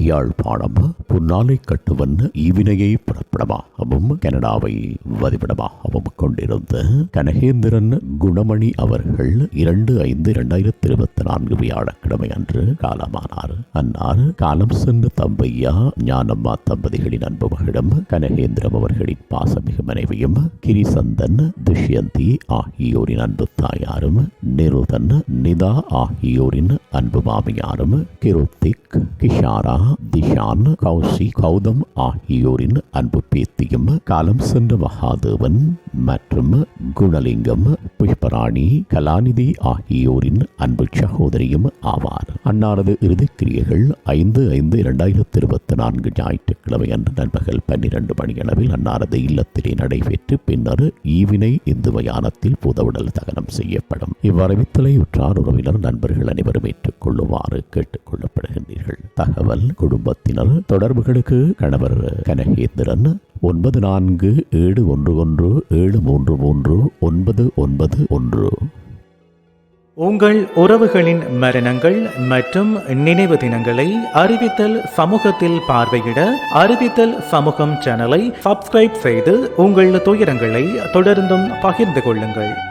யாழ்ப்பாணம் புன்னாலை கட்டுவன் ஈவினையை புறப்படமாகவும் கனடாவை வதிவிடமாகவும் கொண்டிருந்த கனகேந்திரன் குணமணி அவர்கள் இரண்டு ஐந்து இரண்டாயிரத்தி இருபத்தி நான்கு வியாழக்கிழமை அன்று காலமானார். அன்னார் காலம் சென்ற தம்பையா ஞானம்மா தம்பதிகளின் அன்பு மகளிடம் கனகேந்திரம் அவர்களின் பாசமிகு மனைவியும் கிரிசந்தன் துஷ்யந்தி ஆகியோரின் அன்பு தாயாரும் நிருதன் நிதா ஆகியோரின் அன்பு மாமியாரும் கிருத்திக் கிஷாரா திஷான் கௌசி கௌதம் ஆகியோரின் அன்பு பேத்தியம் காலம் சென்ற மகாதேவன் மற்றும் குணலிங்கம் புஷ்பராணி கலாநிதி ஆகியோரின் அன்பு சகோதரியும் ஆவார். அன்னாரது இறுதிக்கிரியைகள் ஐந்து ஐந்து இரண்டாயிரத்தி இருபத்தி நான்கு ஞாயிற்றுக்கிழமை அன்று நண்பகல் பன்னிரண்டு மணியளவில் அன்னாரது இல்லத்திலே நடைபெற்று பின்னர் ஈவினை இந்து மயானத்தில் புதவுடல் தகனம் செய்யப்படும். இவ்வரவித்தலை உற்றார் உறவினர் நண்பர்கள் அனைவரும் ஏற்றுக் கொள்ளுமாறு கேட்டுக்கொள்ளப்படுகின்றீர்கள். தகவல் குடும்பத்தினர் தொடர்புகளுக்கு கணவர் கனகேந்திரன் ஒன்பது நான்கு ஏழு ஒன்று ஒன்று ஏழு மூன்று மூன்று ஒன்பது ஒன்பது ஒன்று. உங்கள் உறவுகளின் மரணங்கள் மற்றும் நினைவு தினங்களை அறிவித்தல் சமூகத்தில் பார்வையிட அறிவித்தல் சமூகம் சேனலை சப்ஸ்கிரைப் செய்து உங்கள் துயரங்களை தொடர்ந்தும் பகிர்ந்து கொள்ளுங்கள்.